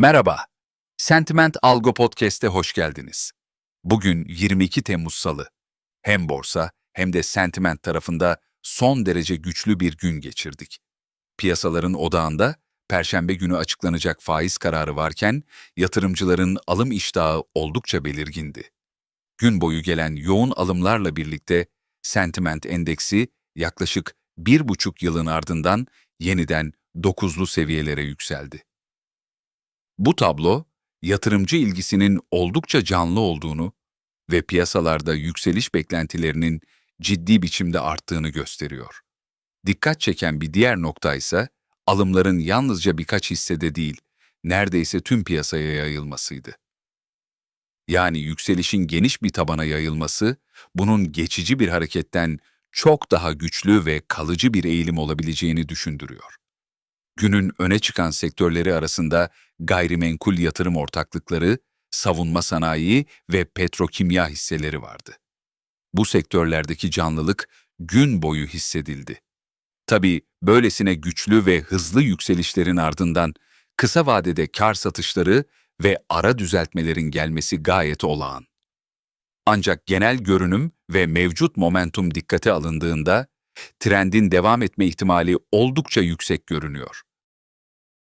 Merhaba, Sentiment Algo Podcast'e hoş geldiniz. Bugün 22 Temmuz Salı. Hem borsa hem de sentiment tarafında son derece güçlü bir gün geçirdik. Piyasaların odağında Perşembe günü açıklanacak faiz kararı varken yatırımcıların alım iştahı oldukça belirgindi. Gün boyu gelen yoğun alımlarla birlikte sentiment endeksi yaklaşık bir buçuk yılın ardından yeniden dokuzlu seviyelere yükseldi. Bu tablo, yatırımcı ilgisinin oldukça canlı olduğunu ve piyasalarda yükseliş beklentilerinin ciddi biçimde arttığını gösteriyor. Dikkat çeken bir diğer nokta ise alımların yalnızca birkaç hissede değil, neredeyse tüm piyasaya yayılmasıydı. Yani yükselişin geniş bir tabana yayılması, bunun geçici bir hareketten çok daha güçlü ve kalıcı bir eğilim olabileceğini düşündürüyor. Günün öne çıkan sektörleri arasında gayrimenkul yatırım ortaklıkları, savunma sanayi ve petrokimya hisseleri vardı. Bu sektörlerdeki canlılık gün boyu hissedildi. Tabii böylesine güçlü ve hızlı yükselişlerin ardından kısa vadede kar satışları ve ara düzeltmelerin gelmesi gayet olağan. Ancak genel görünüm ve mevcut momentum dikkate alındığında trendin devam etme ihtimali oldukça yüksek görünüyor.